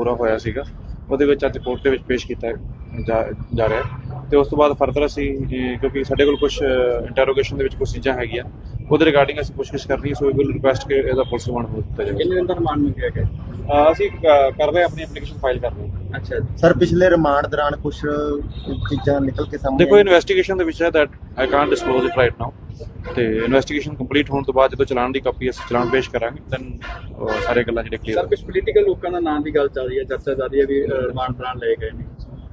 ਪੂਰਾ ਹੋਇਆ ਸੀਗਾ। ਉਹਦੇ ਵਿੱਚ ਅੱਜ ਕੋਰਟ ਦੇ ਵਿੱਚ ਪੇਸ਼ ਕੀਤਾ ਜਾ ਰਿਹਾ। ਹੈ ਤੇ ਉਸ ਤੋਂ ਬਾਅਦ ਫਰਦਰ ਅਸੀਂ ਕਿਉਂਕਿ ਸਾਡੇ ਕੋਲ ਕੁਝ ਇੰਟਰੋਗੇਸ਼ਨ ਦੇ ਵਿੱਚ ਕੁਝ ਚੀਜ਼ਾਂ ਹੈਗੀਆਂ। ਉਹਦੇ ਰਿਗਾਰਡਿੰਗ ਅਸੀਂ ਪੁੱਛਗਿੱਛ ਕਰਨੀ ਸੋ ਵੀ ਵਿਲ ਰਿਕੁਐਸਟ ਕਿ ਇਹਦਾ ਪੁਲਿਸ ਰਿਮਾਂਡ ਹੋ ਦਿੱਤਾ ਜਾਵੇ। ਕਿੰਨੇ ਦਿਨ ਦਾ ਰਿਮਾਂਡ ਮੰਗਿਆ ਗਿਆ? ਅਸੀਂ ਕਰ ਰਹੇ ਆਪਣੀ ਐਪਲੀਕੇਸ਼ਨ ਫਾਈਲ ਕਰ ਰਹੇ ਹਾਂ। ਅੱਛਾ। ਸਰ ਪਿਛਲੇ ਰਿਮਾਂਡ ਦੌਰਾਨ ਕੁਝ ਚੀਜ਼ਾਂ ਨਿਕਲ ਕੇ ਸਾਹਮਣੇ ਦੇਖੋ ਇਨਵੈਸਟੀਗੇਸ਼ਨ ਦੇ ਵਿੱਚ ਹੈ that I can't disclose it right now ਤੇ ਇਨਵੈਸਟੀਗੇਸ਼ਨ ਕੰਪਲੀਟ ਹੋਣ ਤੋਂ ਬਾਅਦ ਜਦੋਂ ਚਲਾਨ ਦੀ ਕਾਪੀ ਅਸੀਂ ਚਲਾਨ ਪੇਸ਼ ਕਰਾਂਗੇ ਦੈਨ ਸਾਰੇ ਗੱਲਾਂ ਜਿਹੜੇ ਸਰ ਕਲੀਅਰ ਕੁਝ ਪੋਲੀਟੀਕਲ ਲੋਕਾਂ ਦਾ ਨਾਮ ਦੀ ਗੱਲ ਚੱਲ ਰਹੀ ਹੈ ਚਰਚਾ ਚੱਲ ਰਹੀ ਹੈ ਵੀ ਰਿਮਾਂਡ ਦੌਰਾਨ ਲਏ ਗਏ ਨੇ।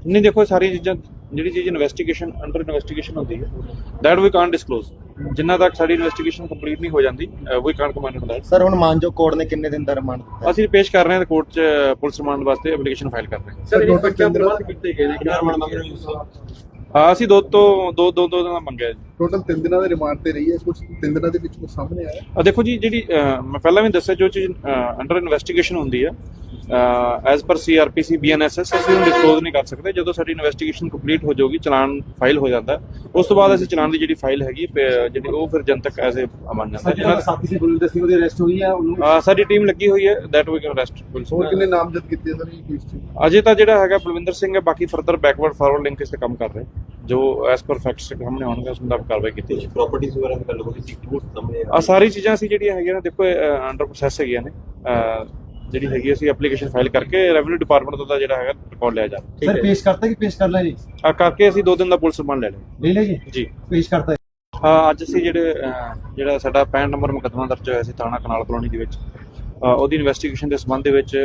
ਨਹੀਂ ਦੇਖੋ ਇਹ ਸਾਰੀ ਚੀਜ਼ਾਂ ਜਿਹੜੀ ਚੀਜ਼ ਇਨਵੈਸਟੀਗੇਸ਼ਨ ਅੰਡਰ ਇਨਵੈਸਟੀਗੇਸ਼ਨ ਹੁੰਦੀ ਹੈ ਦੈਟ ਵੀ ਕਾਂਟ ਡਿਸਕਲੋਜ਼ ਜਿੰਨਾ ਤੱਕ ਸਾਡੀ ਇਨਵੈਸਟੀਗੇਸ਼ਨ ਕੰਪਲੀਟ ਨਹੀਂ ਹੋ ਜਾਂਦੀ we can't comment on that sir ਹੁਣ ਮਾਨਜੋ ਕੋਰਟ ਨੇ ਕਿੰਨੇ ਦਿਨ ਦਾ ਰਿਮਾਂਡ ਦਿੱਤਾ ਅਸੀਂ ਪੇਸ਼ ਕਰ ਰਹੇ ਹਾਂ ਕੋਰਟ 'ਚ ਪੁਲਿਸ ਰਿਮਾਂਡ ਵਾਸਤੇ ਐਪਲੀਕੇਸ਼ਨ ਫਾਈਲ ਕਰ ਰਹੇ ਹਾਂ। ਸਰ ਇਹ ਬੱਚਾ ਪ੍ਰਬੰਧ ਕੀਤੇ ਗਏ ਨੇ ਕਿੰਨਾ ਰਿਮਾਂਡ ਮੰਗ ਹਾਂ, ਅਸੀਂ ਦੋ ਤੋਂ ਦੋ ਦੋ ਦੋ ਦਿਨ ਦਾ ਮੰਗਿਆ ਜੀ। ਟੋਟਲ 3 ਦਿਨਾਂ ਦੇ ਰਿਮਾਂਡ ਤੇ ਰਹੀ ਹੈ ਕੁਝ 3 ਦਿਨਾਂ ਦੇ ਵਿੱਚ ਕੁਝ ਸਾਹਮਣੇ ਆਇਆ? ਆ ਦੇਖੋ ਜੀ ਜਿਹੜੀ ਮੈਂ ਪਹਿਲਾਂ ਵੀ ਦੱਸਿਆ ਜੋ ਚੀਜ਼ ਅੰਡਰ ਇਨਵੈਸਟੀਗੇਸ਼ਨ ਹੁੰਦੀ ਹੈ ਐਜ਼ ਪਰ ਸੀਆਰਪੀਸੀ ਬੀਐਨਐਸਐਸ ਅਸੀਂ ਉਹਨੂੰ ਡਿਸਕਲੋਜ਼ ਨਹੀਂ ਕਰ ਸਕਦੇ। ਜਦੋਂ ਸਾਡੀ ਇਨਵੈਸਟੀਗੇਸ਼ਨ ਕੰਪਲੀਟ ਹੋ ਜਾਊਗੀ ਚਲਾਨ ਫਾਈਲ ਹੋ ਜਾਂਦਾ। ਉਸ ਤੋਂ ਬਾਅਦ ਅਸੀਂ ਚਲਾਨ ਦੀ ਜਿਹੜੀ ਫਾਈਲ ਹੈਗੀ ਜਿਹੜੀ ਉਹ ਫਿਰ ਜਨਤਕ ਐਜ਼ ਅ ਮੰਨ ਜਾਂਦਾ। ਹੈ। ਜਿਹਨਾਂ- ਸਾਥੀ ਸੀ ਬੁਲਦਰ ਸਿੰਘ ਉਹਦੀ ਅਰੈਸਟ ਹੋਈ ਹੈ ਉਹਨੂੰ? ਸਾਡੀ ਟੀਮ ਲੱਗੀ ਹੋਈ ਹੈ ਦੈਟ ਵੀ ਕੈਨ ਅਰੈਸਟ ਹੋਰ ਕਿੰਨੇ ਨਾਮਜ਼ਦ ਕੀਤੇ ਇਹਨਾਂ ਨੇ ਕੇਸ 'ਚ? ਅਜੇ ਤਾਂ ਜਿਹੜਾ ਹੈਗਾ ਬਲਵਿੰਦਰ ਸਿੰਘ ਹੈ ਬਾਕੀ ਫਰਦਰ ਬੈਕਵਰਡ ਫਾਰਵਰਡ ਲਿੰਕ ਇਸ ਤੇ ਕੰਮ ਕਰ ਰਹੇ। ਜੋ ਐਸ ਪਰ ਫੈਕਟਸ ਸਾਹਮਣੇ ਆਉਣਗੇ ਉਸ ਮੁਤਾਬਕ ਕਾਰਵਾਈ ਕੀਤੀ ਜਾਏਗੀ ਪ੍ਰਾਪਰਟੀਜ਼ ਵਗੈਰਾ ਦੀ ਗੱਲ ਹੋ ਰਹੀ ਸੀ ਆ ਸਾਰੀ ਚੀਜ਼ਾਂ ਅਸੀਂ ਜਿਹੜੀਆਂ ਹੈਗੀਆਂ ਨੇ ਦੇਖੋ ਅੰਡਰ ਪ੍ਰੋਸੈਸ ਹੈਗੀਆਂ ਨੇ। ਜਿਹੜੀ ਹੈਗੀ ਅਸੀਂ ਐਪਲੀਕੇਸ਼ਨ ਫਾਈਲ ਕਰਕੇ ਰੈਵਨਿਊ ਡਿਪਾਰਟਮੈਂਟ ਤੋਂ ਦਾ ਜਿਹੜਾ ਹੈਗਾ ਰਿਕਾਰਡ ਲਿਆ ਜਾ ਸਰ ਪੇਸ਼ ਕਰਤਾ ਕਿ ਪੇਸ਼ ਕਰ ਲਿਆ ਜੀ? ਆ ਕਰਕੇ ਅਸੀਂ ਦੋ ਦਿਨ ਦਾ ਪੁਲਿਸ ਰਿਮਾਂਡ ਲੈ ਲਿਆ। ਲੈ ਲਿਆ ਜੀ? ਜੀ। ਪੇਸ਼ ਕਰਤਾ। ਹਾਂ ਅੱਜ ਅਸੀਂ ਜਿਹੜੇ ਜਿਹੜਾ ਸਾਡਾ 65 ਨੰਬਰ ਮੁਕੱਦਮਾ ਦਰਜ ਹੋਇਆ ਸੀ ਥਾਣਾ ਕਨਾਲ ਕਲੋਨੀ ਦੇ ਵਿੱਚ ਉਹਦੀ ਇਨਵੈਸਟੀਗੇਸ਼ਨ ਦੇ ਸੰਬੰਧ ਦੇ ਵਿੱਚ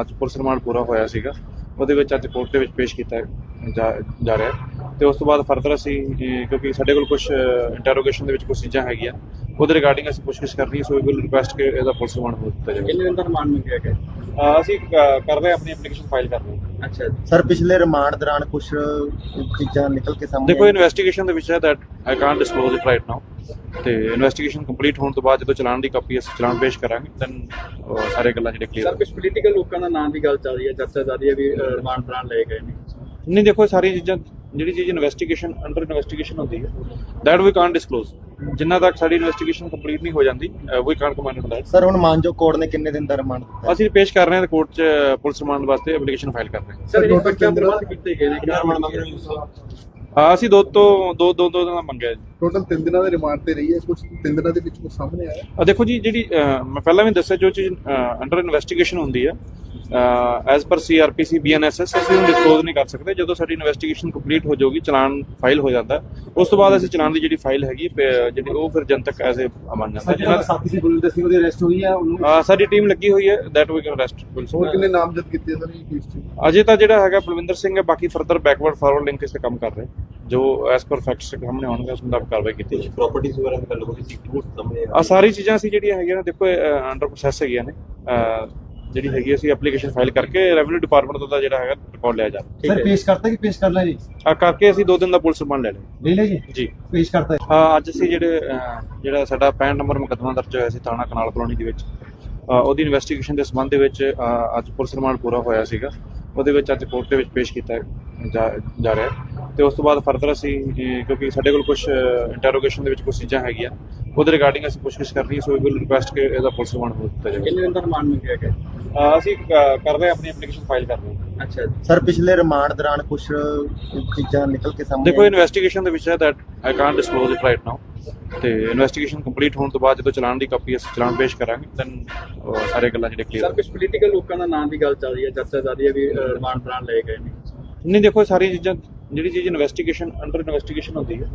ਅੱਜ ਪੁਲਿਸ ਰਿਮਾਂਡ ਪੂਰਾ ਹੋਇਆ ਸੀਗਾ। ਉਹਦੇ ਵਿੱਚ ਅੱਜ ਕੋਰਟ ਦੇ ਵਿੱਚ ਪੇਸ਼ ਕੀਤਾ ਜਾ ਰਿਹਾ। ਤੇ ਉਸ ਤੋਂ ਬਾਅਦ ਫਰਦਰ ਅਸੀਂ ਕਿਉਂਕਿ ਸਾਡੇ ਕੋਲ ਕੁਝ ਇੰਟਰੋਗੇਸ਼ਨ ਦੇ ਵਿੱਚ ਕੁਝ ਚੀਜ਼ਾਂ ਹੈਗੀਆਂ। ਉਹਦੇ ਰਿਗਾਰਡਿੰਗ ਅਸੀਂ ਪੁੱਛਗਿੱਛ ਕਰਨੀ ਸੋ ਵੀ ਵਿਲ ਰਿਕੁਐਸਟ ਕਿ ਇਹਦਾ ਪੁਲਿਸ ਰਿਮਾਂਡ ਹੋ ਦਿੱਤਾ ਜਾਵੇ। ਕਿੰਨੇ ਦਿਨ ਦਾ ਰਿਮਾਂਡ ਮੰਗਿਆ ਗਿਆ? ਅਹ, ਅਸੀਂ ਅਹ, ਕਰ ਰਹੇ ਹਾਂ ਆਪਣੀ ਐਪਲੀਕੇਸ਼ਨ ਫਾਈਲ ਕਰ ਰਹੇ ਹਾਂ। ਅੱਛਾ। ਸਰ ਪਿਛਲੇ ਰਿਮਾਂਡ ਦੌਰਾਨ ਕੁਝ ਚੀਜ਼ਾਂ ਨਿਕਲ ਕੇ ਸਾਹਮਣੇ ਦੇਖੋ ਇਨਵੈਸਟੀਗੇਸ਼ਨ ਦੇ ਵਿੱਚ ਹੈ that I can't disclose it right now ਤੇ ਇਨਵੈਸਟੀਗੇਸ਼ਨ ਕੰਪਲੀਟ ਹੋਣ ਤੋਂ ਬਾਅਦ ਜਦੋਂ ਚਲਾਨ ਦੀ ਕਾਪੀ ਅਸੀਂ ਚਲਾਨ ਪੇਸ਼ ਕਰਾਂਗੇ ਦੈਨ ਸਾਰੇ ਗੱਲਾਂ ਜਿਹੜੇ ਸਰ ਕਲੀਅਰ ਕੁਝ ਪੋਲੀਟੀਕਲ ਲੋਕਾਂ ਦਾ ਨਾਮ ਦੀ ਗੱਲ ਚੱਲ ਰਹੀ ਹੈ ਚਰਚਾ ਚੱਲ ਰਹੀ ਹੈ ਵੀ ਅਹ, ਰਿਮਾਂਡ ਦੌਰਾਨ ਲਏ ਗਏ ਨੇ। ਨਹੀਂ ਦੇਖੋ ਇਹ ਸਾਰੀ ਚੀਜ਼ਾਂ ਜਿਹੜੀ ਚੀਜ਼ ਇਨਵੈਸਟੀਗੇਸ਼ਨ ਅੰਡਰ ਇਨਵੈਸਟੀਗੇਸ਼ਨ ਹੁੰਦੀ ਹੈ ਦੈਟ ਵੀ ਕਾਂਟ ਡਿਸਕਲੋਜ਼ ਜਿੰਨਾ ਤੱਕ ਸਾਡੀ ਇਨਵੈਸਟੀਗੇਸ਼ਨ ਕੰਪਲੀਟ ਨਹੀਂ ਹੋ ਜਾਂਦੀ we can't on that sir ਹੁਣ ਮਾਨਜੋ ਕੋਰਟ ਨੇ ਕਿੰਨੇ ਦਿਨ ਦਾ ਰਿਮਾਂਡ ਦਿੱਤਾ ਅਸੀਂ ਪੇਸ਼ ਕਰ ਰਹੇ ਹਾਂ ਕੋਰਟ 'ਚ ਪੁਲਿਸ ਰਿਮਾਂਡ ਵਾਸਤੇ ਐਪਲੀਕੇਸ਼ਨ ਫਾਈਲ ਕਰ ਰਹੇ ਸਰ ਇਹ ਤਿੰਨ ਦਿਨਾਂ- ਪ੍ਰਬੰਧ ਕੀਤੇ ਗਏ ਨੇ। ਕਿੰਨਾ ਰਿਮਾਂਡ ਮੰਗ ਹਾਂ ਹਾਂ, ਅਸੀਂ ਦੋ ਤੋਂ ਦੋ ਦੋ ਦੋ ਦਿਨ ਦਾ ਮੰਗਿਆ ਜੀ। ਟੋਟਲ 3 ਦਿਨਾਂ ਦੇ ਰਿਮਾਂਡ ਤੇ ਰਹੀ ਹੈ। ਕੁਝ 3 ਦਿਨਾਂ ਦੇ ਵਿੱਚ ਕੁਝ ਸਾਹਮਣੇ ਆਇਆ। ਆ ਦੇਖੋ ਜੀ ਜਿਹੜੀ ਮੈਂ ਪਹਿਲਾਂ ਵੀ ਦੱਸਿਆ ਜੋ ਚੀਜ਼ ਅੰਡਰ ਇਨਵੈਸਟੀਗੇਸ਼ਨ ਹੁੰਦੀ ਹੈ ਐਜ਼ ਪਰ ਸੀਆਰਪੀਸੀ ਬੀਐਨਐਸਐਸ ਅਸੀਂ ਉਹਨੂੰ ਡਿਸਕਲੋਜ਼ ਨਹੀਂ ਕਰ ਸਕਦੇ। ਜਦੋਂ ਸਾਡੀ ਇਨਵੈਸਟੀਗੇਸ਼ਨ ਕੰਪਲੀਟ ਹੋ ਜਾਊਗੀ ਚਲਾਨ ਫਾਈਲ ਹੋ ਜਾਂਦਾ। ਉਸ ਤੋਂ ਬਾਅਦ ਅਸੀਂ ਚਲਾਨ ਦੀ ਜਿਹੜੀ ਫਾਈਲ ਹੈਗੀ ਜਿਹੜੀ ਉਹ ਫਿਰ ਜਨਤਕ ਐਜ਼ ਮੰਨ ਜਾਂਦਾ। ਹੈ। ਜਿਹਨਾਂ- ਸਾਥੀ ਸੀ ਬੁਲਦਰ ਸਿੰਘ ਉਹਦੀ ਅਰੈਸਟ ਹੋਈ ਹੈ ਉਹਨੂੰ ਸਾਡੀ ਟੀਮ ਲੱਗੀ ਹੋਈ ਹੈ ਦੈਟ ਵੀ ਕੈਨ ਅਰੈਸਟ ਹੋਰ ਕਿੰਨੇ ਨਾਮਜ਼ਦ ਕੀਤੇ ਇਹਨਾਂ ਨੇ ਕੇਸ 'ਚ ਅਜੇ ਤਾਂ ਜਿਹੜਾ ਹੈਗਾ ਬਲਵਿੰਦਰ ਸਿੰਘ ਹੈ ਬਾਕੀ ਫਰਦਰ ਬੈਕਵਰਡ ਫਾਰਵਰਡ ਲਿੰਕ ਇਸ ਤੇ ਕੰਮ ਕਰ ਰਹੇ। ਜੋ ਐਸ ਪਰ ਫੈਕਟਸ ਸਾਹਮਣੇ ਆਉਣਗੇ ਉਸ ਮੁਤਾਬਕ ਕਾਰਵਾਈ ਕੀਤੀ ਜਾਏਗੀ ਪ੍ਰਾਪਰਟੀਜ਼ ਵਗੈਰਾ ਦੀ ਗੱਲ ਹੋ ਸੀ ਟੂਰ ਸਾਹਮਣੇ ਆ ਸਾਰੀ ਚੀਜ਼ਾਂ ਅਸੀਂ ਜਿਹੜੀਆਂ ਹੈਗੀਆਂ ਨੇ ਦੇਖੋ ਅੰਡਰ ਪ੍ਰੋਸੈਸ ਹੈਗੀਆਂ ਨੇ। ਜਿਹੜੀ ਹੈਗੀ ਅਸੀਂ ਐਪਲੀਕੇਸ਼ਨ ਫਾਈਲ ਕਰਕੇ ਰੈਵਨਿਊ ਡਿਪਾਰਟਮੈਂਟ ਤੋਂ ਦਾ ਜਿਹੜਾ ਹੈਗਾ ਰਿਕਾਰਡ ਲਿਆ ਜਾ ਰਿਹਾ ਸਰ ਪੇਸ਼ ਕਰਤਾ ਕਿ ਪੇਸ਼ ਕਰ ਲਿਆ ਜੀ? ਆ ਕਰਕੇ ਅਸੀਂ ਦੋ ਦਿਨ ਦਾ ਪੁਲਿਸ ਰਿਮਾਂਡ ਲੈ ਲਿਆ। ਲੈ ਲਿਆ ਜੀ? ਜੀ। ਪੇਸ਼ ਕਰਤਾ ਹਾਂ ਅੱਜ ਅਸੀਂ ਜਿਹੜੇ ਜਿਹੜਾ ਸਾਡਾ 65 ਨੰਬਰ ਮੁਕੱਦਮਾ ਦਰਜ ਹੋਇਆ ਸੀ ਥਾਣਾ ਕਨਾਲ ਕਲੋਨੀ ਦੇ ਵਿੱਚ ਉਹਦੀ ਇਨਵੈਸਟੀਗੇਸ਼ਨ ਦੇ ਸੰਬੰਧ ਦੇ ਵਿੱਚ ਅੱਜ ਪੁਲਿਸ ਰਿਮਾਂਡ ਪੂਰਾ ਹੋਇਆ ਸੀਗਾ। ਉਹਦੇ ਵਿੱਚ ਅੱਜ ਕੋਰਟ ਦੇ ਵਿੱਚ ਪੇਸ਼ ਕੀਤਾ ਜਾ ਜਾ ਰਿਹਾ ਹੈ। ਤੇ ਉਸ ਤੋਂ ਬਾਅਦ ਫਰਦਰ ਅਸੀਂ ਕਿਉਂਕਿ ਸਾਡੇ ਕੋਲ ਕੁਝ ਇੰਟਰੋਗੇਸ਼ਨ ਦੇ ਵਿੱਚ ਕੁਝ ਚੀਜ਼ਾਂ ਹੈਗੀਆਂ। ਉਹਦੇ ਰਿਗਾਰਡਿੰਗ ਅਸੀਂ ਪੁੱਛਗਿੱਛ ਕਰਨੀ ਸੋ ਵੀ ਵਿਲ ਰਿਕੁਐਸਟ ਕਿ ਇਹਦਾ ਪੁਲਿਸ ਰਿਮਾਂਡ ਹੋ ਦਿੱਤਾ ਜਾਵੇ। ਕਿੰਨੇ ਦਿਨ ਦਾ ਰਿਮਾਂਡ ਮੰਗਿਆ ਗਿਆ? ਅਸੀਂ ਕਰ ਰਹੇ ਹਾਂ ਆਪਣੀ ਐਪਲੀਕੇਸ਼ਨ ਫਾਈਲ ਕਰ ਰਹੇ ਹਾਂ। ਅੱਛਾ। ਸਰ ਪਿਛਲੇ ਰਿਮਾਂਡ ਦੌਰਾਨ ਕੁਝ ਚੀਜ਼ਾਂ ਨਿਕਲ ਕੇ ਸਾਹਮਣੇ ਦੇਖੋ ਇਨਵੈਸਟੀਗੇਸ਼ਨ ਦੇ ਵਿੱਚ ਹੈ that I can't disclose it right now ਤੇ ਇਨਵੈਸਟੀਗੇਸ਼ਨ ਕੰਪਲੀਟ ਹੋਣ ਤੋਂ ਬਾਅਦ ਜਦੋਂ ਚਲਾਨ ਦੀ ਕਾਪੀ ਅਸੀਂ ਚਲਾਨ ਪੇਸ਼ ਕਰਾਂਗੇ ਦੈਨ ਸਾਰੇ ਗੱਲਾਂ ਜਿਹੜੇ ਸਰ ਕਲੀਅਰ ਕੁਝ ਪੋਲੀਟੀਕਲ ਲੋਕਾਂ ਦਾ ਨਾਮ ਦੀ ਗੱਲ ਚੱਲ ਰਹੀ ਹੈ ਚਰਚਾ ਚੱਲ ਰਹੀ ਹੈ ਵੀ ਰਿਮਾਂਡ ਦੌਰਾਨ ਲਏ ਗਏ ਨੇ। ਨਹੀਂ ਦੇਖੋ ਇਹ ਸਾਰੀ ਚੀਜ਼ਾਂ ਜਿਹੜੀ ਚੀਜ਼ ਇਨਵੈਸਟੀਗੇਸ਼ਨ ਅੰਡਰ ਇਨਵੈਸਟੀਗੇਸ਼ਨ ਹੁੰਦੀ ਹੈ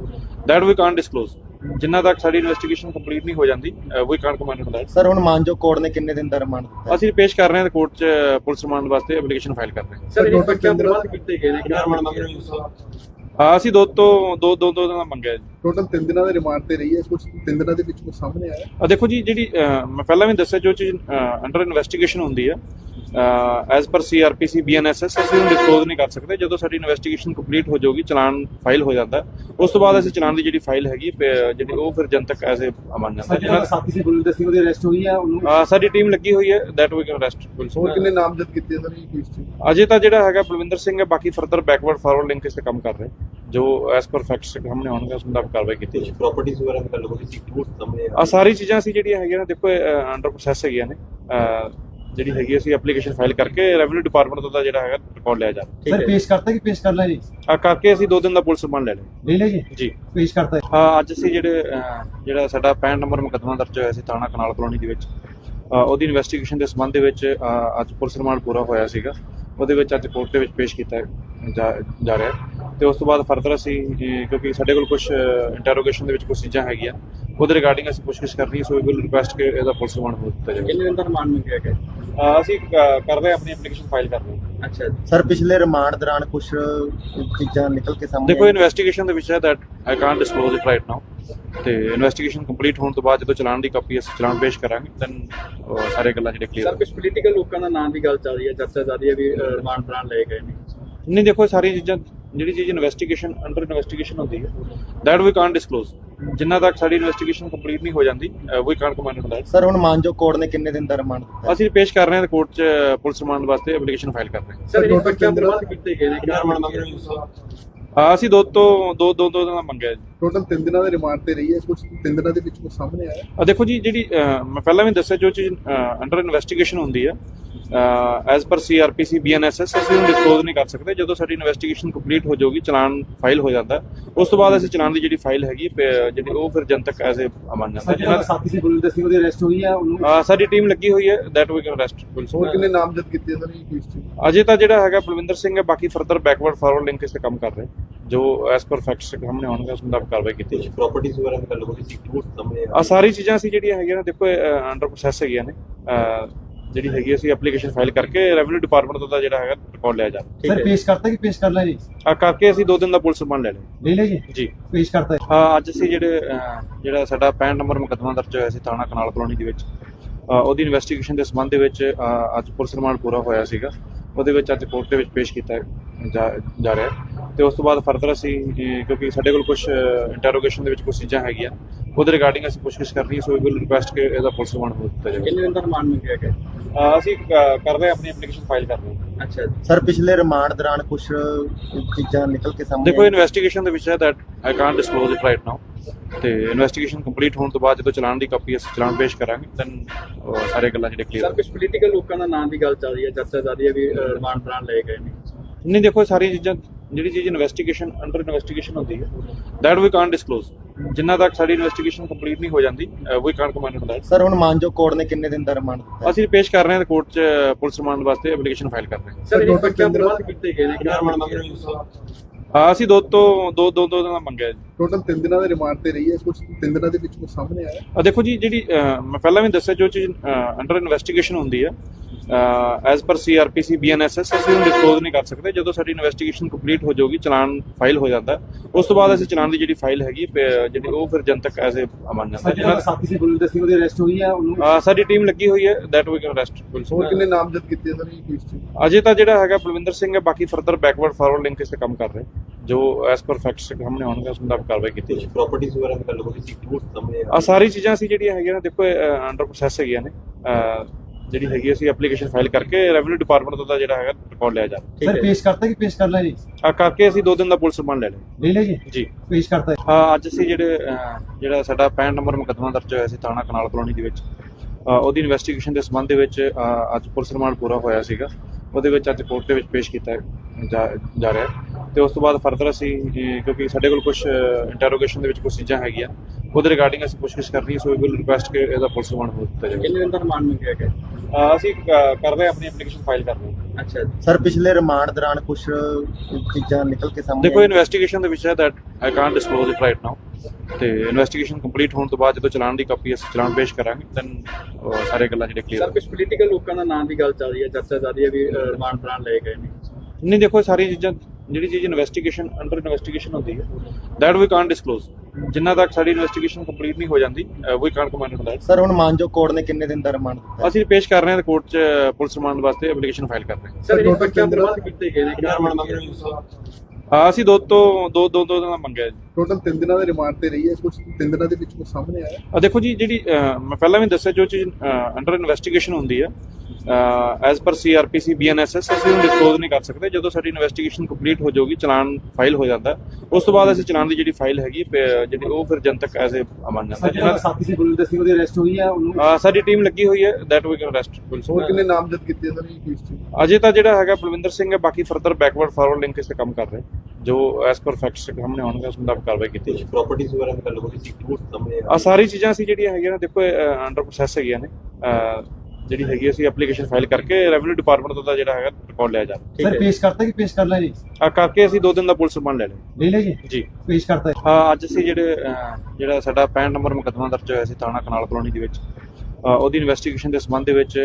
ਦੈਟ ਵੀ ਕਾਂਟ ਡਿਸਕਲੋਜ਼ ਜਿੰਨਾ ਤੱਕ ਸਾਡੀ ਇਨਵੈਸਟੀਗੇਸ਼ਨ ਕੰਪਲੀਟ ਨਹੀਂ ਹੋ ਜਾਂਦੀ we can't comment on that sir ਹੁਣ ਮਾਨਜੋ ਕੋਰਟ ਨੇ ਕਿੰਨੇ ਦਿਨ ਦਾ ਰਿਮਾਂਡ ਦਿੱਤਾ ਅਸੀਂ ਪੇਸ਼ ਕਰ ਰਹੇ ਹਾਂ ਕੋਰਟ 'ਚ ਪੁਲਿਸ ਰਿਮਾਂਡ ਵਾਸਤੇ ਐਪਲੀਕੇਸ਼ਨ ਫਾਈਲ ਕਰ ਰਹੇ ਹਾਂ। ਸਰ ਦਿਨਾਂ- ਪ੍ਰਬੰਧ ਕੀਤੇ ਗਏ ਨੇ ਕਿੰਨਾ ਰਿਮਾਂਡ ਮੰਗ ਹਾਂ, ਅਸੀਂ ਦੋ ਤੋਂ ਦੋ ਦੋ ਦੋ ਦਿਨ ਦਾ ਮੰਗਿਆ ਜੀ। ਟੋਟਲ 3 ਦਿਨਾਂ ਦੇ ਰਿਮਾਂਡ ਤੇ ਰਹੀ ਹੈ ਕੁਝ 3 ਦਿਨਾਂ ਦੇ ਵਿੱਚ ਕੁਝ ਸਾਹਮਣੇ ਆਇਆ ਆ ਦੇਖੋ ਜੀ ਜਿਹੜੀ ਮੈਂ ਪਹਿਲਾਂ ਵੀ ਦੱਸਿਆ ਜੋ ਚੀਜ਼ ਅੰਡਰ ਇਨਵੈਸਟੀਗੇਸ਼ਨ ਹੁੰਦੀ ਹੈ ਐਜ਼ ਪਰ ਸੀਆਰਪੀਸੀ ਬੀਐਨਐਸਐਸ ਅਸੀਂ ਉਹਨੂੰ ਡਿਸਕਲੋਜ਼ ਨਹੀਂ ਕਰ ਸਕਦੇ। ਜਦੋਂ ਸਾਡੀ ਇਨਵੈਸਟੀਗੇਸ਼ਨ ਕੰਪਲੀਟ ਹੋ ਜਾਊਗੀ ਚਲਾਨ ਫਾਈਲ ਹੋ ਜਾਂਦਾ। ਉਸ ਤੋਂ ਬਾਅਦ ਅਸੀਂ ਚਲਾਨ ਦੀ ਜਿਹੜੀ ਫਾਈਲ ਹੈਗੀ ਜਿਹੜੀ ਉਹ ਫਿਰ ਜਨਤਕ ਐਜ਼ ਮੰਨ ਜਾਂਦਾ ਹੈ। ਜਿਹਨਾਂ- ਸਾਥੀ ਸੀ ਬੁਲਦਰ ਸਿੰਘ ਉਹਦੀ ਅਰੈਸਟ ਹੋਈ ਹੈ ਉਹਨੂੰ? ਸਾਡੀ ਟੀਮ ਲੱਗੀ ਹੋਈ ਹੈ ਦੈਟ ਵੀ ਕੈਨ ਅਰੈਸਟ ਹੋਰ ਕਿੰਨੇ ਨਾਮਜ਼ਦ ਕੀਤੇ ਇਹਨਾਂ ਨੇ ਕੇਸ 'ਚ? ਅਜੇ ਤਾਂ ਜਿਹੜਾ ਹੈਗਾ ਬਲਵਿੰਦਰ ਸਿੰਘ ਹੈ ਬਾਕੀ ਫਰਦਰ ਬੈਕਵਰਡ ਫਾਰਵਰਡ ਲਿੰਕ ਇਸ ਤੇ ਕੰਮ ਕਰ ਰਹੇ। ਜੋ ਐਸ ਪਰ ਫੈਕਟਸ ਸਾਹਮਣੇ ਆਉਣਗੇ ਉਸ ਮੁਤਾਬਕ ਕਾਰਵਾਈ ਕੀਤੀ ਜਾਏਗੀ ਪ੍ਰਾਪਰਟੀਜ਼ ਵਗੈਰਾ ਦੀ ਗੱਲ ਹੋ ਰਹੀ ਸੀ ਸਾਰੀ ਚੀਜ਼ਾਂ ਅਸੀਂ ਜਿਹੜੀਆਂ ਹੈਗੀਆਂ ਨੇ ਦੇਖੋ ਅੰਡਰ ਪ੍ਰੋਸੈਸ ਹੈਗੀਆਂ ਨੇ। ਜਿਹੜੀ ਹੈਗੀ ਅਸੀਂ ਐਪਲੀਕੇਸ਼ਨ ਫਾਈਲ ਕਰਕੇ ਰੈਵਨਿਊ ਡਿਪਾਰਟਮੈਂਟ ਤੋਂ ਦਾ ਜਿਹੜਾ ਹੈਗਾ ਰਿਕਾਰਡ ਲਿਆ ਜਾ ਸਰ ਪੇਸ਼ ਕਰਤਾ ਕਿ ਪੇਸ਼ ਕਰਨਾ ਜੀ? ਆ ਕਰਕੇ ਅਸੀਂ 2 ਦਿਨ ਦਾ ਪੁਲਿਸ ਰਿਮਾਂਡ ਲੈ ਲਿਆ। ਲੈ ਲਿਆ ਜੀ? ਜੀ। ਪੇਸ਼ ਕਰਤਾ। ਹਾਂ ਅੱਜ ਅਸੀਂ ਜਿਹੜੇ ਜਿਹੜਾ ਸਾਡਾ 65 ਨੰਬਰ ਮੁਕੱਦਮਾ ਦਰਜ ਹੋਇਆ ਸੀ ਥਾਣਾ ਕਨਾਲ ਕਲੋਨੀ ਦੇ ਵਿੱਚ ਉਹਦੀ ਇਨਵੈਸਟੀਗੇਸ਼ਨ ਦੇ ਸੰਬੰਧ ਦੇ ਵਿੱਚ ਅੱਜ ਪੁਲਿਸ ਰਿਮਾਂਡ ਪੂਰਾ ਹੋਇਆ ਸੀਗਾ। ਉਹਦੇ ਵਿੱਚ ਅੱਜ ਕੋਰਟ ਦੇ ਵਿੱਚ ਪੇਸ਼ ਕੀਤਾ ਜਾ ਰਿਹਾ। ਤੇ ਉਸ ਤੋਂ ਬਾਅਦ ਫਰਦਰ ਅਸੀਂ ਕਿਉਂਕਿ ਸਾਡੇ ਕੋਲ ਕੁਝ ਇੰਟਰੋਗੇਸ਼ਨ ਦੇ ਵਿੱਚ ਕੁਝ ਚੀਜ਼ਾਂ ਹੈਗੀਆਂ। ਉਹਦੇ ਰਿਗਾਰਡਿੰਗ ਅਸੀਂ ਪੁੱਛਗਿੱਛ ਕਰਨੀ ਹੈ ਸੋ ਵੀ ਵਿਲ ਰਿਕੁਐਸਟ ਕਿ ਇਹਦਾ ਪੁਲਿਸ ਰਿਮਾਂਡ ਹੋ ਦਿੱਤਾ ਜਾਵੇ। ਕਿੰਨੇ ਦਿਨ ਦਾ ਰਿਮਾਂਡ ਮੰਗਿਆ ਗਿਆ? ਅਹ, ਅਸੀਂ ਅਹ, ਕਰ ਰਹੇ ਹਾਂ ਆਪਣੀ ਐਪਲੀਕੇਸ਼ਨ ਫਾਈਲ ਕਰ ਰਹੇ ਹਾਂ। ਅੱਛਾ। ਸਰ ਪਿਛਲੇ ਰਿਮਾਂਡ ਦੌਰਾਨ ਕੁਝ ਚੀਜ਼ਾਂ ਨਿਕਲ ਕੇ ਸਾਹਮਣੇ ਦੇਖੋ ਆਈਆਂ। ਇਨਵੈਸਟੀਗੇਸ਼ਨ ਦੇ ਵਿੱਚ ਹੈ that I can't disclose it right now ਤੇ ਇਨਵੈਸਟੀਗੇਸ਼ਨ ਕੰਪਲੀਟ ਹੋਣ ਤੋਂ ਬਾਅਦ ਜਦੋਂ ਚਲਾਨ ਦੀ ਕਾਪੀ ਅਸੀਂ ਚਲਾਨ ਪੇਸ਼ ਕਰਾਂਗੇ ਦੈਨ ਸਾਰੇ ਗੱਲਾਂ ਜਿਹੜੇ ਸਰ ਕਲੀਅਰ ਕੁਝ ਪੋਲੀਟੀਕਲ ਲੋਕਾਂ ਦਾ ਨਾਮ ਦੀ ਗੱਲ ਚੱਲ ਰਹੀ ਹੈ ਚਰਚਾ ਚੱਲ ਰਹੀ ਹੈ ਵੀ ਅਹ, ਰਿਮਾਂਡ ਦੌਰਾਨ ਲਏ ਗਏ ਨੇ। ਨਹੀਂ ਦੇਖੋ ਇਹ ਸਾਰੀਆਂ ਚੀਜ਼ਾਂ ਜਿਹੜੀ ਚੀਜ਼ ਇਨਵੈਸਟੀਗੇਸ਼ਨ ਅੰਡਰ ਇਨਵੈਸਟੀਗੇਸ਼ਨ ਹੁੰਦੀ ਹੈ ਦੈਟ ਵੀ ਕਾਂਟ ਡਿਸਕਲੋਜ਼ ਜਿੰਨਾ ਤੱਕ ਸਾਡੀ ਇਨਵੈਸਟੀਗੇਸ਼ਨ ਕੰਪਲੀਟ ਨਹੀਂ ਹੋ ਜਾਂਦੀ we can't comment on that sir ਹੁਣ ਮਾਨਜੋ ਕੋਰਟ ਨੇ ਕਿੰਨੇ ਦਿਨ ਦਾ ਰਿਮਾਂਡ ਦਿੱਤਾ ਅਸੀਂ ਪੇਸ਼ ਕਰ ਰਹੇ ਹਾਂ ਕੋਰਟ 'ਚ ਪੁਲਿਸ ਰਿਮਾਂਡ ਵਾਸਤੇ ਐਪਲੀਕੇਸ਼ਨ ਫਾਈਲ ਕਰ ਰਹੇ ਹਾਂ। ਸਰ ਬੱਚਾ ਕਿੰਨੇ ਪ੍ਰਬੰਧ ਕੀਤੇ ਗਏ ਨੇ। ਕਿੰਨਾ ਰਿਮਾਂਡ ਮੰਗ ਰਹੇ ਹੋ ਹਾਂ, ਅਸੀਂ ਦੋ ਤੋਂ ਦੋ ਦੋ ਦੋ ਦਿਨ ਦਾ ਮੰਗਿਆ ਜੀ। ਟੋਟਲ 3 ਦਿਨਾਂ ਦੇ ਰਿਮਾਂਡ ਤੇ ਰਹੀ ਹੈ। ਕੁਝ 3 ਦਿਨਾਂ ਦੇ ਵਿੱਚ ਕੁਝ ਸਾਹਮਣੇ ਆਇਆ ਆ ਦੇਖੋ ਜੀ ਜਿਹੜੀ ਮੈਂ ਪਹਿਲਾਂ ਵੀ ਦੱਸਿਆ ਜੋ ਚੀਜ਼ ਅੰਡਰ ਇਨਵੈਸਟੀਗੇਸ਼ਨ ਹੁੰਦੀ ਹੈ ਐਜ਼ ਪਰ ਸੀਆਰਪੀਸੀ ਬੀਐਨਐਸਐਸ ਅਸੀਂ ਉਹਨੂੰ ਡਿਸਕਲੋਜ਼ ਨਹੀਂ ਕਰ ਸਕਦੇ। ਜਦੋਂ ਸਾਡੀ ਇਨਵੈਸਟੀਗੇਸ਼ਨ ਕੰਪਲੀਟ ਹੋ ਜਾਊਗੀ ਚਲਾਨ ਫਾਈਲ ਹੋ ਜਾਂਦਾ। ਉਸ ਤੋਂ ਬਾਅਦ ਅਸੀਂ ਚਲਾਨ ਦੀ ਜਿਹੜੀ ਫਾਈਲ ਹੈਗੀ ਜਿਹੜੀ ਉਹ ਫਿਰ ਜਨਤਕ ਐਜ਼ ਅ ਬਣ ਜਾਂਦਾ। ਜਿਹਨਾਂ- ਸਾਥੀ ਸੀ ਬੁਲੰਦਰ ਸਿੰਘ ਉਹਦੀ ਅਰੈਸਟ ਹੋਈ ਹੈ ਉਹਨੂੰ ਸਾਡੀ ਟੀਮ ਲੱਗੀ ਹੋਈ ਹੈ ਦੈਟ ਵੀ ਕੈਨ ਅਰੈਸਟ ਹੋਰ ਕਿੰਨੇ ਨਾਮਜ਼ਦ ਕੀਤੇ ਸਰ ਇਹ ਕੇਸ 'ਚ? ਅਜੇ ਤਾਂ ਜਿਹੜਾ ਹੈਗਾ ਬਲਵਿੰਦਰ ਸਿੰਘ ਹੈ ਬਾਕੀ ਫਰਦਰ ਬੈਕਵਰਡ ਫਾਰਵਰਡ ਲਿੰਕ ਇਸ ਤੇ ਕੰਮ ਕਰ ਰਹੇ। ਜੋ ਐਸ ਪਰ ਫੈਕਟਸ ਸਾਹਮਣੇ ਆਉਣਗੇ ਉਸ ਮੁਤਾਬਕ ਕਾਰਵਾਈ ਕੀਤੀ ਜਾਏਗੀ ਪ੍ਰਾਪਰਟੀਜ਼ ਵਗੈਰਾ ਦੀ ਗੱਲ ਹੋ ਰਹੀ ਸੀ ਟੂਟ ਸਾਹਮਣੇ ਆ ਸਾਰੀ ਚੀਜ਼ਾਂ ਅਸੀਂ ਜਿਹੜੀਆਂ ਹੈਗੀਆਂ ਨੇ ਦੇਖੋ ਅੰਡਰ ਪ੍ਰੋਸੈਸ ਹੈਗੀਆਂ ਨੇ। ਜਿਹੜੀ ਹੈਗੀ ਅਸੀਂ ਐਪਲੀਕੇਸ਼ਨ ਫਾਈਲ ਕਰਕੇ ਰੈਵਨਿਊ ਡਿਪਾਰਟਮੈਂਟ ਤੋਂ ਦਾ ਜਿਹੜਾ ਹੈਗਾ ਰਿਕਾਰਡ ਲਿਆ ਜਾ ਠੀਕ ਸਰ ਹੈ। ਪੇਸ਼ ਕਰਤਾ ਕਿ ਪੇਸ਼ ਕਰਨਾ ਜੀ? ਆ ਕਰਕੇ ਅਸੀਂ 2 ਦਿਨ ਦਾ ਪੁਲਿਸ ਰਿਮਾਂਡ ਲੈ ਲਿਆ। ਲੈ ਲਿਆ ਜੀ? ਜੀ। ਪੇਸ਼ ਕਰਤਾ ਜੀ। ਹਾਂ ਅੱਜ ਅਸੀਂ ਜਿਹੜੇ ਅਹ, ਜਿਹੜਾ ਸਾਡਾ 65 ਨੰਬਰ ਮੁਕੱਦਮਾ ਦਰਜ ਹੋਇਆ ਸੀ ਥਾਣਾ ਕਨਾਲ ਕਲੋਨੀ ਦੇ ਵਿੱਚ ਅਹ, ਉਹਦੀ ਇਨਵੈਸਟੀਗੇਸ਼ਨ ਦੇ ਸੰਬੰਧ ਦੇ ਵਿੱਚ ਅਹ, ਅੱਜ ਪੁਲਿਸ ਰਿਮਾਂਡ ਪੂਰਾ ਹੋਇਆ ਸੀਗਾ। ਉਹਦੇ ਵਿੱਚ ਅੱਜ ਕੋਰਟ ਦੇ ਵਿੱਚ ਪੇਸ਼ ਕੀਤਾ ਜਾ ਜਾ ਰਿਹਾ ਹੈ। ਤੇ ਉਸ ਤੋਂ ਬਾਅਦ ਫਰਦਰ ਅਸੀਂ ਕਿਉਂਕਿ ਸਾਡੇ ਕੋਲ ਕੁਝ ਇੰਟਰੋਗੇਸ਼ਨ ਦੇ ਵਿੱਚ ਕੁਝ ਚੀਜ਼ਾਂ ਹੈਗੀਆਂ। ਉਹਦੇ ਰਿਗਾਰਡਿੰਗ ਅਸੀਂ ਪੁੱਛਗਿੱਛ ਕਰਨੀ ਹੈ ਸੋ ਵੀ ਵਿਲ ਰਿਕੁਐਸਟ ਕਿ ਇਹਦਾ ਪੁਲਿਸ ਰਿਮਾਂਡ ਹੋ ਦਿੱਤਾ ਜਾਵੇ। ਕਿੰਨੇ ਦਿਨ ਦਾ ਰਿਮਾਂਡ ਮੰਗਿਆ ਗਿਆ? ਅਸੀਂ ਕਰ ਰਹੇ ਆਪਣੀ ਐਪਲੀਕੇਸ਼ਨ ਫਾਈਲ ਕਰ ਰਹੇ ਹਾਂ। ਅੱਛਾ। ਸਰ ਪਿਛਲੇ ਰਿਮਾਂਡ ਦੌਰਾਨ ਕੁਝ ਚੀਜ਼ਾਂ ਨਿਕਲ ਕੇ ਸਾਹਮਣੇ ਦੇਖੋ। ਇਨਵੈਸਟੀਗੇਸ਼ਨ ਦੇ ਵਿੱਚ ਹੈ that I can't disclose it right now ਤੇ ਇਨਵੈਸਟੀਗੇਸ਼ਨ ਕੰਪਲੀਟ ਹੋਣ ਤੋਂ ਬਾਅਦ ਜਦੋਂ ਚਲਾਨ ਦੀ ਕਾਪੀ ਅਸੀਂ ਚਲਾਨ ਪੇਸ਼ ਕਰਾਂਗੇ ਦੈਨ ਸਾਰੇ ਗੱਲਾਂ ਜਿਹੜੇ ਸਰ ਕਲੀਅਰ ਕੁਝ ਪੋਲੀਟੀਕਲ ਲੋਕਾਂ ਦਾ ਨਾਮ ਦੀ ਗੱਲ ਚੱਲ ਰਹੀ ਹੈ ਚਰਚਾ ਚੱਲ ਰਹੀ ਹੈ ਵੀ ਰਿਮਾਂਡ ਦੌਰਾਨ ਲਏ ਗਏ ਨੇ। ਨਹੀਂ ਦੇਖੋ ਸਾਰੀਆਂ ਚੀਜ਼ਾਂ ਜਿਹੜੀ ਚੀਜ਼ ਇਨਵੈਸਟੀਗੇਸ਼ਨ ਅੰਡਰ ਇਨਵੈਸਟੀਗੇਸ਼ਨ ਹੁੰਦੀ ਹੈ ਦੈਟ ਵੀ ਕਾਂਟ ਡਿਸਕਲੋਜ਼ ਜਿੰਨਾ ਤੱਕ ਸਾਡੀ ਇਨਵੈਸਟੀਗੇਸ਼ਨ ਕੰਪਲੀਟ ਨਹੀਂ ਹੋ ਜਾਂਦੀ we can't comment on that sir ਹੁਣ ਮਾਨਜੋ ਕੋਰਟ ਨੇ ਕਿੰਨੇ ਦਿਨ ਦਾ ਰਿਮਾਂਡ ਦਿੱਤਾ ਅਸੀਂ ਪੇਸ਼ ਕਰ ਰਹੇ ਹਾਂ ਕੋਰਟ 'ਚ ਪੁਲਿਸ ਰਿਮਾਂਡ ਵਾਸਤੇ ਐਪਲੀਕੇਸ਼ਨ ਫਾਈਲ ਕਰ ਰਹੇ ਹਾਂ। ਸਰ ਇਹ ਕਿੰਨੇ ਪ੍ਰਬੰਧ ਕੀਤੇ ਗਏ ਨੇ। ਕਿੰਨਾ ਰਿਮਾਂਡ ਮੰਗ ਰਹੇ ਹੋ ਹਾਂ, ਅਸੀਂ ਦੋ ਤੋਂ ਦੋ ਦੋ ਦੋ ਦਿਨ ਦਾ ਮੰਗਿਆ ਜੀ। ਟੋਟਲ 3 ਦਿਨਾਂ ਦੇ ਰਿਮਾਂਡ ਤੇ ਰਹੀ ਹੈ। ਕੁਝ 3 ਦਿਨਾਂ ਦੇ ਵਿੱਚ ਕੁਝ ਸਾਹਮਣੇ ਆਇਆ ਆ ਦੇਖੋ ਜੀ ਜਿਹੜੀ ਮੈਂ ਪਹਿਲਾਂ ਵੀ ਦੱਸਿਆ ਜੋ ਚੀਜ਼ ਅੰਡਰ ਇਨਵੈਸਟੀਗੇਸ਼ਨ ਹੁੰਦੀ ਹੈ ਐਜ਼ ਪਰ ਸੀਆਰਪੀਸੀ ਬੀਐਨਐਸਐਸ ਅਸੀਂ ਉਹਨੂੰ ਡਿਸਕਲੋਜ਼ ਨਹੀਂ ਕਰ ਸਕਦੇ। ਜਦੋਂ ਸਾਡੀ ਇਨਵੈਸਟੀਗੇਸ਼ਨ ਕੰਪਲੀਟ ਹੋ ਜਾਊਗੀ ਚਲਾਨ ਫਾਈਲ ਹੋ ਜਾਂਦਾ। ਉਸ ਤੋਂ ਬਾਅਦ ਅਸੀਂ ਚਲਾਨ ਦੀ ਜਿਹੜੀ ਫਾਈਲ ਹੈਗੀ ਜਿਹੜੀ ਉਹ ਫਿਰ ਜਨਤਕ ਐਜ਼ ਬਣ ਜਾਂਦਾ। ਹੈ। ਜਿਹਨਾਂ- ਸਾਥੀ ਸੀ ਬੁਲੰਦਰ ਸਿੰਘ ਉਹਦੀ ਅਰੈਸਟ ਹੋਈ ਹੈ ਉਹਨੂੰ ਸਾਡੀ ਟੀਮ ਲੱਗੀ ਹੋਈ ਹੈ ਦੈਟ ਵੀ ਕੈਨ ਅਰੈਸਟ ਹੋਰ ਕਿੰਨੇ ਨਾਮਜ਼ਦ ਕੀਤੇ ਸਰ ਇਹ ਕੇਸ 'ਚ? ਅਜੇ ਤਾਂ ਜਿਹੜਾ ਹੈਗਾ ਬਲਵਿੰਦਰ ਸਿੰਘ ਹੈ ਬਾਕੀ ਫਰਦਰ ਬੈਕਵਰਡ ਫਾਰਵਰਡ ਲਿੰਕ ਇਸ ਤੇ ਕੰਮ ਕਰ ਰਹੇ। ਜੋ ਐਸ ਪਰ ਫੈਕਟਸ ਸਾਹਮਣੇ ਆਉਣਗੇ ਉਸ ਮੁਤਾਬਕ ਕਾਰਵਾਈ ਕੀਤੀ ਜਾਏਗੀ ਪ੍ਰਾਪਰਟੀਜ਼ ਵਗੈਰਾ ਦੀ ਗੱਲ ਹੋ ਰਹੀ ਸੀ ਸਾਹਮਣੇ ਆ ਸਾਰੀ ਚੀਜ਼ਾਂ ਅਸੀਂ ਜਿਹੜੀਆਂ ਹੈਗੀਆਂ ਨੇ ਦੇਖੋ ਅੰਡਰ ਪ੍ਰੋਸੈਸ ਹੈਗੀਆਂ ਨੇ। ਜਿਹੜੀ ਹੈਗੀ ਅਸੀਂ ਐਪਲੀਕੇਸ਼ਨ ਫਾਈਲ ਕਰਕੇ ਰੈਵਨਿਊ ਡਿਪਾਰਟਮੈਂਟ ਤੋਂ ਦਾ ਜਿਹੜਾ ਹੈਗਾ ਰਿਕਾਰਡ ਲਿਆ ਜਾ ਠੀਕ ਸਰ ਪੇਸ਼ ਕਰਤਾ ਕਿ ਪੇਸ਼ ਕਰਨਾ ਜੀ? ਆ ਕਰਕੇ ਅਸੀਂ 2 ਦਿਨ ਦਾ ਪੁਲਿਸ ਰਿਮਾਂਡ ਲੈ ਲਿਆ। ਲੈ ਲਿਆ ਜੀ? ਜੀ। ਪੇਸ਼ ਕਰਤਾ। ਹਾਂ ਅੱਜ ਅਸੀਂ ਜਿਹੜੇ ਜਿਹੜਾ ਸਾਡਾ 65 ਨੰਬਰ ਮੁਕੱਦਮਾ ਦਰਜ ਹੋਇਆ ਸੀ ਥਾਣਾ ਕਨਾਲ ਕਲੋਨੀ ਦੇ ਵਿੱਚ ਉਹਦੀ ਇਨਵੈਸਟੀਗੇਸ਼ਨ ਦੇ ਸੰਬੰਧ ਦੇ ਵਿੱਚ ਅੱਜ ਪੁਲਿਸ ਰਿਮਾਂਡ ਪੂਰਾ ਹੋਇਆ ਸੀਗਾ। ਉਹਦੇ ਵਿੱਚ ਅੱਜ ਕੋਰਟ ਦੇ ਵਿੱਚ ਪੇਸ਼ ਕੀਤਾ ਜਾ ਰਿਹਾ ਹੈ। ਤੇ ਉਸ ਤੋਂ ਬਾਅਦ ਫਰਦਰ ਅਸੀਂ ਕਿਉਂਕਿ ਸਾਡੇ ਕੋਲ ਕੁਝ ਇੰਟਰੋਗੇਸ਼ਨ ਦੇ ਵਿੱਚ ਕੁਝ ਚੀਜ਼ਾਂ ਹੈਗੀਆਂ। ਉਹਦੇ ਰਿਗਾਰਡਿੰਗ ਅਸੀਂ ਪੁੱਛਗਿੱਛ ਕਰਨੀ ਹੈ ਸੋ ਵੀ ਵਿਲ ਰਿਕੁਐਸਟ ਕਿ ਇਹਦਾ ਪੁਲਿਸ ਰਿਮਾਂਡ ਹੋ ਦਿੱਤਾ ਜਾਵੇ। ਕਿੰਨੇ ਦਿਨ ਦਾ ਰਿਮਾਂਡ ਮੰਗਿਆ ਗਿਆ ਅਸੀਂ ਕਰ ਰਹੇ ਆਪਣੀ ਐਪਲੀਕੇਸ਼ਨ ਫਾਈਲ ਕਰ ਰਹੇ ਹਾਂ। ਅੱਛਾ। ਸਰ ਪਿਛਲੇ ਰਿਮਾਂਡ ਦੌਰਾਨ ਕੁਝ ਚੀਜ਼ਾਂ ਨਿਕਲ ਕੇ ਸਾਹਮਣੇ ਦੇਖੋ। ਇਨਵੈਸਟੀਗੇਸ਼ਨ ਦੇ ਵਿੱਚ ਹੈ that I can't disclose it right now ਤੇ ਇਨਵੈਸਟੀਗੇਸ਼ਨ ਕੰਪਲੀਟ ਹੋਣ ਤੋਂ ਬਾਅਦ ਜਦੋਂ ਚਲਾਨ ਦੀ ਕਾਪੀ ਅਸੀਂ ਚਲਾਨ ਪੇਸ਼ ਕਰਾਂਗੇ ਦੈਨ ਸਾਰੇ ਗੱਲਾਂ ਜਿਹੜੇ ਸਰ ਕਲੀਅਰ ਕੁਝ ਪੋਲੀਟੀਕਲ ਲੋਕਾਂ ਦਾ ਨਾਮ ਦੀ ਗੱਲ ਚੱਲ ਰਹੀ ਹੈ ਚਰਚਾ ਚੱਲ ਰਹੀ ਹੈ ਵੀ ਰਿਮਾਂਡ ਦੌਰਾਨ ਲਏ ਗਏ ਨੇ। ਨਹੀਂ ਦੇਖੋ ਸਾਰੀਆਂ ਚੀਜ਼ਾਂ ਜਿਹੜੀ ਚੀਜ਼ ਇਨਵੈਸਟੀਗੇਸ਼ਨ ਅੰਡਰ ਇਨਵੈਸਟੀਗੇਸ਼ਨ ਹੁੰਦੀ ਹੈ ਦੈਟ ਵੀ ਕਾਂਟ ਡਿਸਕਲੋਜ਼ ਜਿੰਨਾ ਤੱਕ ਸਾਡੀ ਇਨਵੈਸਟੀਗੇਸ਼ਨ ਕੰਪਲੀਟ ਨਹੀਂ ਹੋ ਜਾਂਦੀ we can't comment that sir ਹੁਣ ਮਾਨਜੋ ਕੋਰਟ ਨੇ ਕਿੰਨੇ ਦਿਨ ਦਾ ਰਿਮਾਂਡ ਦਿੱਤਾ? ਅਸੀਂ ਪੇਸ਼ ਕਰ ਰਹੇ ਹਾਂ ਕੋਰਟ 'ਚ ਪੁਲਿਸ ਰਿਮਾਂਡ ਵਾਸਤੇ ਐਪਲੀਕੇਸ਼ਨ ਫਾਈਲ ਕਰ ਰਹੇ ਹਾਂ। ਸਰ ਇਹ ਕਿੰਨੇ ਪ੍ਰਬੰਧ ਕੀਤੇ ਗਏ ਨੇ। ਕਿੰਨਾ ਰਿਮਾਂਡ ਮੰਗ ਰਹੇ ਹੋ ਹਾਂ, ਅਸੀਂ ਦੋ ਤੋਂ ਦੋ ਦੋ ਦੋ ਦਿਨ ਦਾ ਮੰਗਿਆ ਜੀ। ਟੋਟਲ 3 ਦਿਨਾਂ ਦੇ ਰਿਮਾਂਡ ਤੇ ਰਹੀ ਹੈ। ਕੁਝ 3 ਦਿਨਾਂ ਦੇ ਵਿੱਚ ਕੁਝ ਸਾਹਮਣੇ ਆਇਆ। ਆ ਦੇਖੋ ਜੀ ਜਿਹੜੀ ਮੈਂ ਪਹਿਲਾਂ ਵੀ ਦੱਸਿਆ ਜੋ ਚੀਜ਼ ਅੰਡਰ ਇਨਵੈਸਟੀਗੇਸ਼ਨ ਹੁੰਦੀ ਹੈ ਐਜ਼ ਪਰ ਸੀਆਰਪੀਸੀ ਬੀਐਨਐਸਐਸ ਅਸੀਂ ਉਹਨੂੰ ਡਿਸਕਲੋਜ਼ ਨਹੀਂ ਕਰ ਸਕਦੇ। ਜਦੋਂ ਸਾਡੀ ਇਨਵੈਸਟੀਗੇਸ਼ਨ ਕੰਪਲੀਟ ਹੋ ਜਾਊਗੀ ਚਲਾਨ ਫਾਈਲ ਹੋ ਜਾਂਦਾ। ਉਸ ਤੋਂ ਬਾਅਦ ਅਸੀਂ ਚਲਾਨ ਦੀ ਜਿਹੜੀ ਫਾਈਲ ਹੈਗੀ ਜਿਹੜੀ ਉਹ ਫਿਰ ਜਨਤਕ ਐਜ਼ ਏ ਮੰਨ ਜਾਂਦਾ ਜਿਹਨਾਂ ਸਾਥੀ ਸੀ ਬੁਲੰਦਰ ਸਿੰਘ ਉਹਦੀ ਅਰੈਸਟ ਹੋਈ ਹੈ ਉਹਨੂੰ? ਸਾਡੀ ਟੀਮ ਲੱਗੀ ਹੋਈ ਹੈ ਦੈਟ ਵੀ ਕੈਨ ਅਰੈਸਟ ਹੋਰ ਕਿੰਨੇ ਨਾਮਜ਼ਦ ਕੀਤੇ ਸਰ ਇਹ ਕੇਸ 'ਚ? ਅਜੇ ਤਾਂ ਜਿਹੜਾ ਹੈਗਾ ਬਲਵਿੰਦਰ ਸਿੰਘ ਹੈ ਬਾਕੀ ਫਰਦਰ ਬੈਕਵਰਡ ਫਾਰਵਰਡ ਲਿੰਕ ਤੇ ਕੰਮ ਕਰ ਰਹੇ। ਜੋ ਐਸ ਪਰ ਫੈਕਟਸ ਸਾਹਮਣੇ ਆਉਣਗੇ ਉਸ ਮੁਤਾਬਕ ਕਾਰਵਾਈ ਕੀਤੀ ਜਾਏਗੀ ਪ੍ਰੋਪਰਟੀਜ਼ ਵਗੈਰਾ ਦੀ ਗੱਲ ਹੋ ਰਹੀ ਸੀ ਟੂਰ ਸਾਹਮਣੇ ਆ ਸਾਰੀ ਚੀਜ਼ਾਂ ਸੀ ਜਿਹੜੀਆਂ ਹੈਗੀਆਂ ਨੇ ਦੇਖੋ ਅੰਡਰ ਪ੍ਰੋਸੈਸ ਹੈਗੀਆਂ ਨੇ। ਜਿਹੜੀ ਹੈਗੀ ਅਸੀਂ ਐਪਲੀਕੇਸ਼ਨ ਫਾਈਲ ਕਰਕੇ ਰੈਵਨਿਊ ਡਿਪਾਰਟਮੈਂਟ ਦਾ ਜਿਹੜਾ ਹੈਗਾ ਰਿਕਾਰਡ ਲਿਆ ਜਾ ਰਿਹਾ ਸਰ ਪੇਸ਼ ਕਰਤਾ ਕਿ ਪੇਸ਼ ਕਰ ਲੈ ਜੀ? ਆ ਕਰਕੇ ਅਸੀਂ 2 ਦਿਨ ਦਾ ਪੁਲਿਸ ਰਿਮਾਂਡ ਲੈ ਲਿਆ। ਲੈ ਲੈ ਜੀ? ਜੀ। ਪੇਸ਼ ਕਰਤਾ ਹਾਂ ਅੱਜ ਅਸੀਂ ਜਿਹੜੇ ਜਿਹੜਾ ਸਾਡਾ 65 ਨੰਬਰ ਮੁਕੱਦਮਾ ਦਰਜ ਹੋਇਆ ਸੀ ਥਾਣਾ ਕਨਾਲ ਕਲੋਨੀ ਦੇ ਵਿੱਚ ਉਹਦੀ ਇਨਵੈਸਟੀਗੇਸ਼ਨ ਦੇ ਸੰਬੰਧ ਦੇ ਵਿੱਚ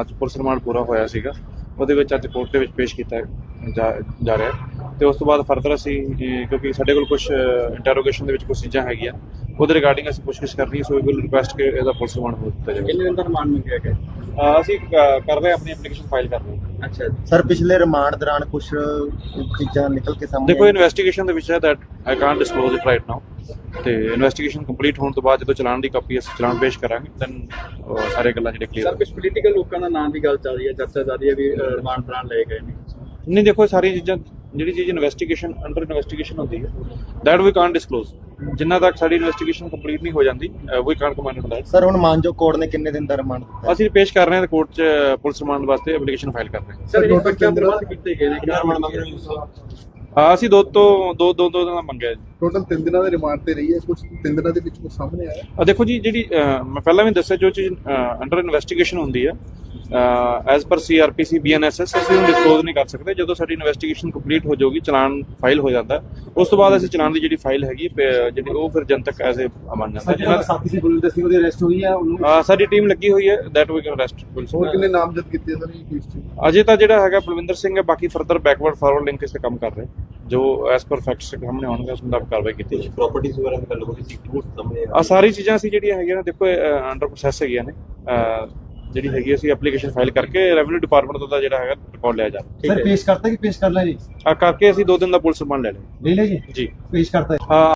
ਅੱਜ ਪੁਲਿਸ ਰਿਮਾਂਡ ਪੂਰਾ ਹੋਇਆ ਸੀਗਾ। ਉਹਦੇ ਵਿੱਚ ਅੱਜ ਕੋਰਟ ਦੇ ਵਿੱਚ ਪੇਸ਼ ਕੀਤਾ ਜਾ ਜਾ ਰਿਹਾ। ਹੈ। ਤੇ ਉਸ ਤੋਂ ਬਾਅਦ ਫਰਦਰ ਅਸੀਂ ਕਿਉਂਕਿ ਸਾਡੇ ਕੋਲ ਕੁਝ ਇੰਟਰੋਗੇਸ਼ਨ ਦੇ ਵਿੱਚ ਕੁਝ ਚੀਜ਼ਾਂ ਹੈਗੀਆਂ। ਉਹਦੇ ਰਿਗਾਰਡਿੰਗ ਅਸੀਂ ਪੁੱਛਗਿੱਛ ਕਰਨੀ ਸੋ ਵੀ ਵਿਲ ਰਿਕੁਐਸਟ ਕਿ ਇਹਦਾ ਪੁਲਿਸ ਰਿਮਾਂਡ ਹੋ ਦਿੱਤਾ ਜਾਵੇ। ਕਿੰਨੇ ਦਿਨ ਦਾ ਰਿਮਾਂਡ ਮੰਗਿਆ ਗਿਆ? ਅਸੀਂ ਕਰ ਰਹੇ ਆਪਣੀ ਐਪਲੀਕੇਸ਼ਨ ਫਾਈਲ ਕਰ ਰਹੇ ਹਾਂ। ਅੱਛਾ ਸਰ ਪਿਛਲੇ ਰਿਮਾਂਡ ਦੌਰਾਨ ਕੁਝ ਚੀਜ਼ਾਂ ਨਿਕਲ ਕੇ ਸਾਹਮਣੇ ਦੇਖੋ ਇਨਵੈਸਟੀਗੇਸ਼ਨ ਦੇ ਵਿੱਚ ਹੈ that I can't disclose it right now ਤੇ ਇਨਵੈਸਟੀਗੇਸ਼ਨ ਕੰਪਲੀਟ ਹੋਣ ਤੋਂ ਬਾਅਦ ਜਦੋਂ ਚਲਾਨ ਦੀ ਕਾਪੀ ਅਸੀਂ ਚਲਾਨ ਪੇਸ਼ ਕਰਾਂਗੇ ਦੈਨ ਸਾਰੇ ਗੱਲਾਂ ਜਿਹੜੇ ਸਰ ਕਲੀਅਰ ਕੁਝ ਪੋਲੀਟੀਕਲ ਲੋਕਾਂ ਦਾ ਨਾਮ ਦੀ ਗੱਲ ਚੱਲ ਰਹੀ ਹੈ ਚਰਚਾ ਚੱਲ ਰਹੀ ਹੈ ਵੀ ਰਿਮਾਂਡ ਦੌਰਾਨ ਲਏ ਗਏ ਨੇ। ਨਹੀਂ ਦੇਖੋ ਇਹ ਸਾਰੀ ਚੀਜ਼ਾਂ ਜਿਹੜੀ ਚੀਜ਼ ਇਨਵੈਸਟੀਗੇਸ਼ਨ ਅੰਡਰ ਇਨਵੈਸਟੀਗੇਸ਼ਨ ਹੁੰਦੀ ਹੈ ਦੈਟ ਵੀ ਕਾਂਟ ਡਿਸਕਲੋਜ਼ ਜਿੰਨਾ ਤੱਕ ਸਾਡੀ ਇਨਵੈਸਟੀਗੇਸ਼ਨ ਕੰਪਲੀਟ ਨਹੀਂ ਹੋ ਜਾਂਦੀ we can't comment on that sir ਹੁਣ ਮਾਨਜੋ ਕੋਰਟ ਨੇ ਕਿੰਨੇ ਦਿਨ ਦਾ ਰਿਮਾਂਡ ਦਿੱਤਾ ਅਸੀਂ ਪੇਸ਼ ਕਰ ਰਹੇ ਹਾਂ ਕੋਰਟ 'ਚ ਪੁਲਿਸ ਰਿਮਾਂਡ ਵਾਸਤੇ ਐਪਲੀਕੇਸ਼ਨ ਫਾਈਲ ਕਰ ਰਹੇ ਹਾਂ। ਸਰ ਇਹ ਕਿੰਨੇ ਦਾ- ਪ੍ਰਬੰਧ ਕੀਤੇ ਗਏ ਨੇ ਕਿੰਨਾ ਰਿਮਾਂਡ ਮੰਗ ਰਹੇ ਹੋ ਹਾਂ ਅਸੀਂ ਦੋ ਤੋਂ ਦੋ ਦੋ ਦੋ ਦਿਨ ਦਾ ਮੰਗਿਆ ਜੀ। ਟੋਟਲ 3 ਦਿਨਾਂ ਦੇ ਰਿਮਾਂਡ ਤੇ ਰਹੀ ਹੈ। ਕੁਝ 3 ਦਿਨਾਂ ਦੇ ਵਿੱਚ ਕੁਝ ਸਾਹਮਣੇ ਆਇਆ? ਆ ਦੇਖੋ ਜੀ ਜਿਹੜੀ ਮੈਂ ਪਹਿਲਾਂ ਵੀ ਦੱਸਿਆ ਜੋ ਚੀਜ਼ ਅੰਡਰ ਇਨਵੈਸਟੀਗੇਸ਼ਨ ਹੁੰਦੀ ਹੈ ਐਜ਼ ਪਰ ਸੀਆਰਪੀਸੀ ਬੀਐਨਐਸਐਸ ਅਸੀਂ ਉਹਨੂੰ ਡਿਸਕਲੋਜ਼ ਨਹੀਂ ਕਰ ਸਕਦੇ। ਜਦੋਂ ਸਾਡੀ ਇਨਵੈਸਟੀਗੇਸ਼ਨ ਕੰਪਲੀਟ ਹੋ ਜਾਊਗੀ ਚਲਾਨ ਫਾਈਲ ਹੋ ਜਾਂਦਾ ਉਸ ਤੋਂ ਬਾਅਦ ਅਸੀਂ ਚਲਾਨ ਦੀ ਜਿਹੜੀ ਫਾਈਲ ਹੈਗੀ ਜਿਹੜੀ ਉਹ ਫਿਰ ਜਨਤਕ ਐਜ਼ ਏ ਮੰਨ ਜਾਂਦਾ। ਜਿਹਨਾਂ ਸਾਥੀ ਸੀ ਬੁਲੰਦਰ ਸਿੰਘ ਉਹਦੀ ਅਰੈਸਟ ਹੋਈ ਹੈ ਉਹਨੂੰ ਸਾਡੀ ਟੀਮ ਲੱਗੀ ਹੋਈ ਹੈ ਦੈਟ ਵੀ ਕੈਨ ਅਰੈਸਟ ਹੋਰ ਕਿੰਨੇ ਨਾਮਜ਼ਦ ਕੀਤੇ ਸਰ ਇਹ ਕੇਸ 'ਚ? ਅਜੇ ਤਾਂ ਜਿਹੜਾ ਹੈਗਾ ਬਲਵਿੰਦਰ ਸਿੰਘ ਹੈ ਬਾਕੀ ਫਰਦਰ ਬੈਕਵਰਡ ਫਾਰਵਰਡ ਲਿੰਕ ਤੇ ਕੰਮ ਕਰ ਰਹੇ। ਜੋ ਐਸ ਪਰ ਫੈਕਟਸ ਸਾਹਮਣੇ ਆਉਣਗੇ ਉਸ ਮੁਤਾਬਕ ਕਾਰਵਾਈ ਕੀਤੀ ਜਾਏਗੀ ਪ੍ਰੋਪਰਟੀਜ਼ ਵਗੈਰਾ ਦੀ ਗੱਲ ਸੀ ਟੂਰ ਸਾਹਮਣੇ ਆ ਸਾਰੀ ਚੀਜ਼ਾਂ ਸੀ ਜਿਹੜੀਆਂ ਹੈਗੀਆਂ ਨੇ ਦੇਖੋ ਅੰਡਰ ਪ੍ਰੋਸੈਸ ਹੈਗੀਆਂ ਨੇ। ਜਿਹੜੀ ਹੈਗੀ ਅਸੀਂ ਐਪਲੀਕੇਸ਼ਨ ਫਾਈਲ ਕਰਕੇ ਰੈਵਨਿਊ ਡਿਪਾਰਟਮੈਂਟ ਦਾ ਜਿਹੜਾ ਹੈਗਾ ਰਿਕਾਰਡ ਲਿਆ ਜਾ ਰਿਹਾ। ਸਰ ਪੇਸ਼ ਕਰਤਾ ਕਿ ਪੇਸ਼ ਕਰ ਲੈ ਜੀ? ਆ ਕਰਕੇ ਅਸੀਂ 2 ਦਿਨ ਦਾ ਪੁਲਿਸ ਰਿਮਾਂਡ ਲੈ ਲਿਆ। ਲੈ ਲੈ ਜੀ? ਜੀ। ਪੇਸ਼ ਕਰਤਾ ਹਾਂ।